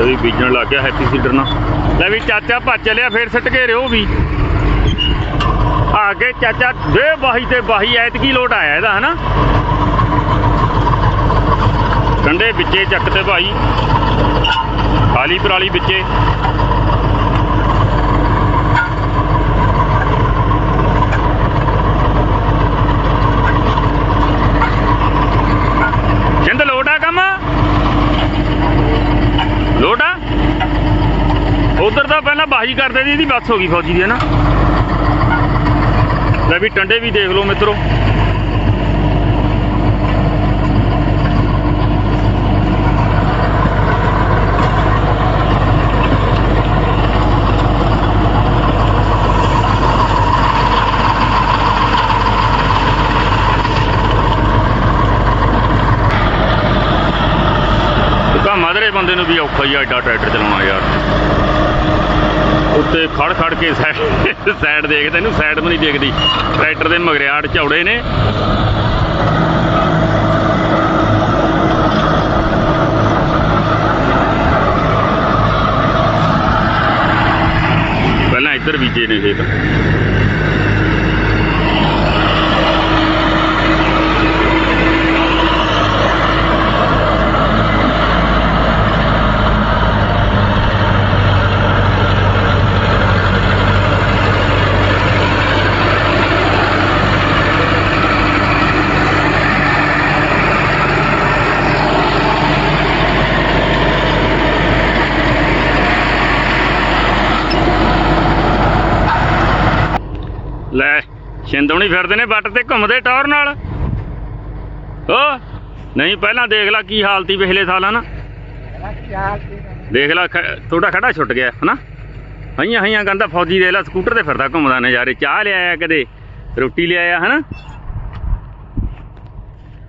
ਇਹ ਵੀ ਬੀਜਣ ਲੱਗ ਗਿਆ ਹੈਪੀ ਸੀਡਰ ਨਾਲ। ਲੈ ਵੀ ਚਾਚਾ ਭੱਜ ਚਲਿਆ, ਫੇਰ ਸਿੱਟ ਕੇ ਰਿਓ ਵੀ। ਆ ਕੇ ਚਾਚਾ ਦੇ ਬਾਹੀ ਤੇ ਬਾਹੀ ਐਤਕੀ ਲੋਟ ਆਇਆ ਇਹਦਾ, ਹਨਾ? ਕੰਡੇ ਵਿੱਚੇ ਚੱਕ ਤੇ ਭਾਈ। ਖਾਲੀ ਪਰਾਲੀ ਵਿੱਚੇ ਜਿੰਦ ਲੋਟ ਆ ਕੰਮ ਲੋਟ ਆ ਉਧਰ ਤਾਂ ਪਹਿਲਾਂ ਬਾਹੀ ਕਰਦੇ ਸੀ, ਇਹਦੀ ਬੱਸ ਹੋ ਗਈ ਫੌਜੀ ਦੀ, ਹੈ ਨਾ? ਲੈ ਵੀ ਟੰਡੇ ਵੀ ਦੇਖ ਲਓ ਮਿੱਤਰੋ। ਕਾ ਮਦਰੇ ਬੰਦੇ ਨੂੰ ਵੀ ਔਖਾ ਹੀ ਐਡਾ ਟਰੈਕਟਰ ਚਲਾਉਣਾ ਯਾਰ। ਉੱਤੇ ਖੜ ਖੜ ਕੇ ਸਾਈਡ ਸਾਈਡ ਦੇਖਦੇ, ਇਹਨੂੰ ਸਾਈਡ ਵੀ ਨਹੀਂ ਦੇਖਦੀ। ਟਰੈਕਟਰ ਦੇ ਮਗਰਿਆੜ ਝੌੜੇ ਨੇ। ਪਹਿਲਾਂ ਇੱਧਰ ਬੀਜੇ ਨੇ ਖੇਤ। ਲੈ ਛਿੰਦਵਣੀ ਫਿਰਦੇ ਨੇ ਬੱਟ ਤੇ ਘੁੰਮਦੇ ਟੌਰ ਨਾਲ। ਓ, ਨਹੀਂ, ਪਹਿਲਾਂ ਦੇਖ ਲੈ ਕੀ ਹਾਲਤੀ ਪਿਛਲੇ ਸਾਲਾਂ ਨਾ। ਦੇਖ ਲੈ ਥੋੜਾ ਖੜਾ ਛੁੱਟ ਗਿਆ, ਹਨਾ? ਹਈਆਂ ਹਈਆਂ ਕਹਿੰਦਾ ਫੌਜੀ ਦੇਖ ਲੈ, ਸਕੂਟਰ ਤੇ ਫਿਰਦਾ ਘੁੰਮਦਾ ਨਜ਼ਾਰੇ, ਚਾਹ ਲਿਆਇਆ ਕਦੇ ਰੋਟੀ ਲਿਆਇਆ, ਹਨਾ?